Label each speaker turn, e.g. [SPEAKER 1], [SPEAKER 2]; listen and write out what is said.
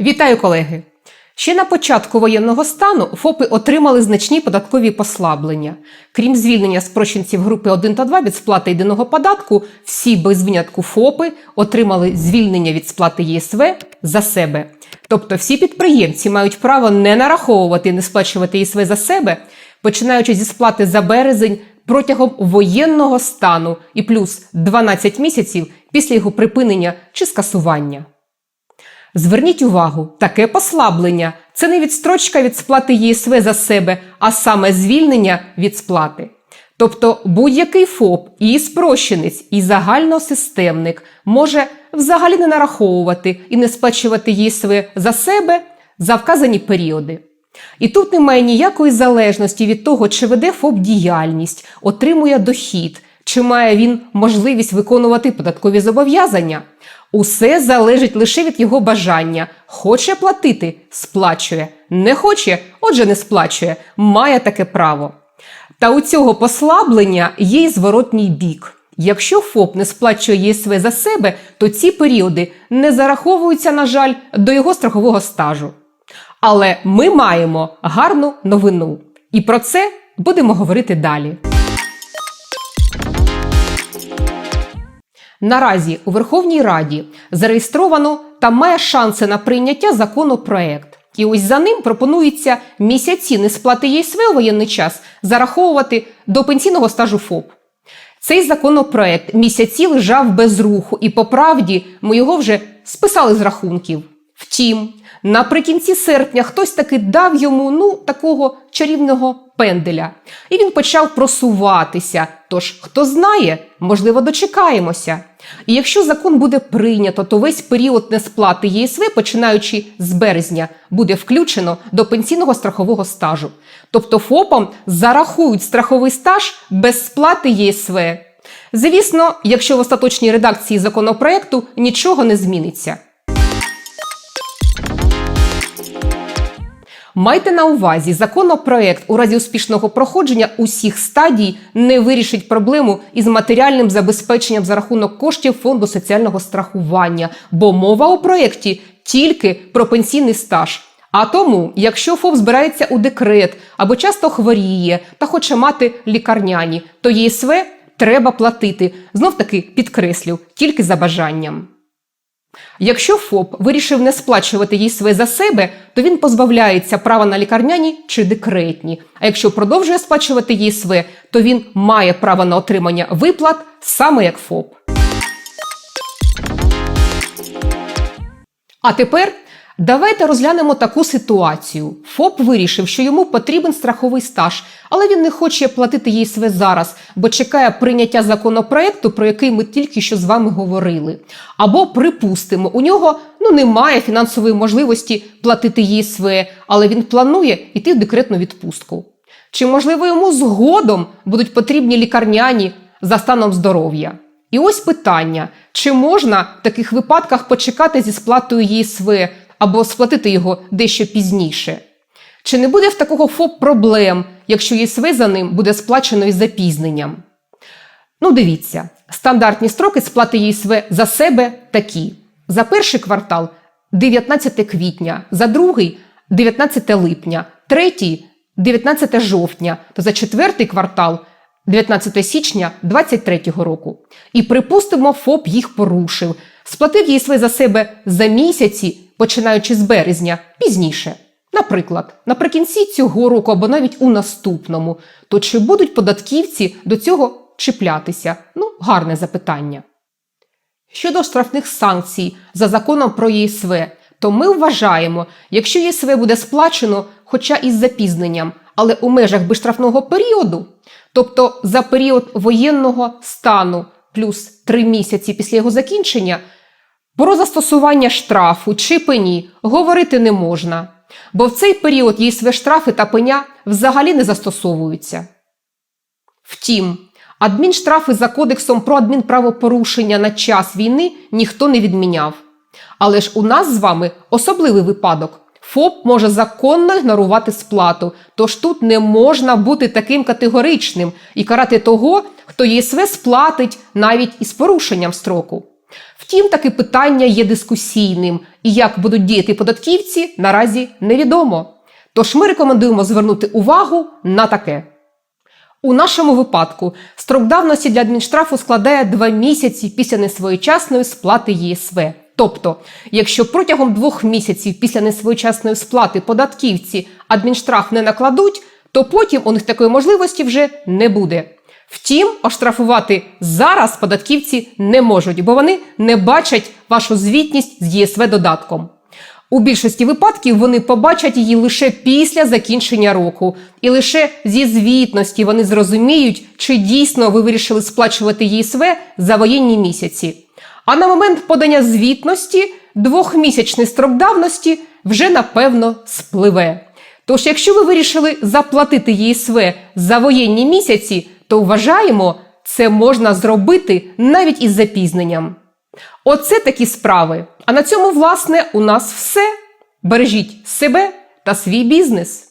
[SPEAKER 1] Вітаю, колеги! Ще на початку воєнного стану ФОПи отримали значні податкові послаблення. Крім звільнення спрощенців групи 1 та 2 від сплати єдиного податку, всі без винятку ФОПи отримали звільнення від сплати ЄСВ за себе. Тобто всі підприємці мають право не нараховувати і не сплачувати ЄСВ за себе, починаючи зі сплати за березень протягом воєнного стану і плюс 12 місяців після його припинення чи скасування. Зверніть увагу, таке послаблення це не відстрочка від сплати ЄСВ за себе, а саме звільнення від сплати. Тобто будь-який ФОП, і спрощенець, і загальносистемник може взагалі не нараховувати і не сплачувати ЄСВ за себе за вказані періоди. І тут немає ніякої залежності від того, чи веде ФОП діяльність, отримує дохід, чи має він можливість виконувати податкові зобов'язання. Усе залежить лише від його бажання. Хоче платити сплачує, не хоче, отже, не сплачує, має таке право. Та у цього послаблення є й зворотній бік. Якщо ФОП не сплачує ЄСВ за себе, то ці періоди не зараховуються, на жаль, до його страхового стажу. Але ми маємо гарну новину. І про це будемо говорити далі. Наразі у Верховній Раді зареєстровано та має шанси на прийняття законопроект. І ось за ним пропонується місяці несплати ЄСВ у воєнний час зараховувати до пенсійного стажу ФОП. Цей законопроект місяці лежав без руху, і по правді ми його вже списали з рахунків. Втім, наприкінці серпня хтось таки дав йому ну такого чарівного пенделя, і він почав просуватися. Тож, хто знає, можливо, дочекаємося. І якщо закон буде прийнято, то весь період несплати ЄСВ, починаючи з березня, буде включено до пенсійного страхового стажу. Тобто ФОПам зарахують страховий стаж без сплати ЄСВ. Звісно, якщо в остаточній редакції законопроекту нічого не зміниться. Майте на увазі, законопроект у разі успішного проходження усіх стадій не вирішить проблему із матеріальним забезпеченням за рахунок коштів фонду соціального страхування, бо мова у проєкті тільки про пенсійний стаж. А тому, якщо ФОП збирається у декрет або часто хворіє та хоче мати лікарняні, то ЄСВ треба платити. Знов таки підкреслю, тільки за бажанням. Якщо ФОП вирішив не сплачувати їй своє за себе, то він позбавляється права на лікарняні чи декретні. А якщо продовжує сплачувати ЄСВ, то він має право на отримання виплат саме як ФОП. А тепер давайте розглянемо таку ситуацію. ФОП вирішив, що йому потрібен страховий стаж, але він не хоче платити ЄСВ зараз, бо чекає прийняття законопроекту, про який ми тільки що з вами говорили. Або, припустимо, у нього ну, немає фінансової можливості платити ЄСВ, але він планує йти в декретну відпустку. Чи, можливо, йому згодом будуть потрібні лікарняні за станом здоров'я? І ось питання: чи можна в таких випадках почекати зі сплатою ЄСВ або сплатити його дещо пізніше? Чи не буде в такого ФОП проблем, якщо ЄСВ за ним буде сплачено із запізненням? Ну, дивіться, стандартні строки сплати ЄСВ за себе такі: за перший квартал 19 квітня, за другий 19 липня, третій 19 жовтня, то за четвертий квартал 19 січня 2023 року. І припустимо, ФОП їх порушив. Сплатив ЄСВ за себе за місяці, починаючи з березня, пізніше. Наприклад, наприкінці цього року або навіть у наступному, то чи будуть податківці до цього чіплятися? Ну, гарне запитання. Щодо штрафних санкцій за законом про ЄСВ, то ми вважаємо, якщо ЄСВ буде сплачено, хоча із запізненням, але у межах безштрафного періоду, тобто за період воєнного стану плюс 3 місяці після його закінчення, про застосування штрафу чи пені говорити не можна, бо в цей період ЄСВ штрафи та пеня взагалі не застосовуються. Втім, адмінштрафи за кодексом про адмінправопорушення на час війни ніхто не відміняв. Але ж у нас з вами особливий випадок. ФОП може законно ігнорувати сплату, тож тут не можна бути таким категоричним і карати того, хто ЄСВ сплатить навіть із порушенням строку. Втім, таке питання є дискусійним, і як будуть діяти податківці, наразі невідомо. Тож ми рекомендуємо звернути увагу на таке. У нашому випадку строк давності для адмінштрафу складає 2 місяці після несвоєчасної сплати ЄСВ. Тобто, якщо протягом двох місяців після несвоєчасної сплати податківці адмінштраф не накладуть, то потім у них такої можливості вже не буде. Втім, оштрафувати зараз податківці не можуть, бо вони не бачать вашу звітність з ЄСВ додатком. У більшості випадків вони побачать її лише після закінчення року, і лише зі звітності вони зрозуміють, чи дійсно ви вирішили сплачувати ЄСВ за воєнні місяці. А на момент подання звітності двохмісячний строк давності вже напевно спливе. Тож, якщо ви вирішили заплатити ЄСВ за воєнні місяці, то вважаємо, це можна зробити навіть із запізненням. Оце такі справи. А на цьому, власне, у нас все. Бережіть себе та свій бізнес.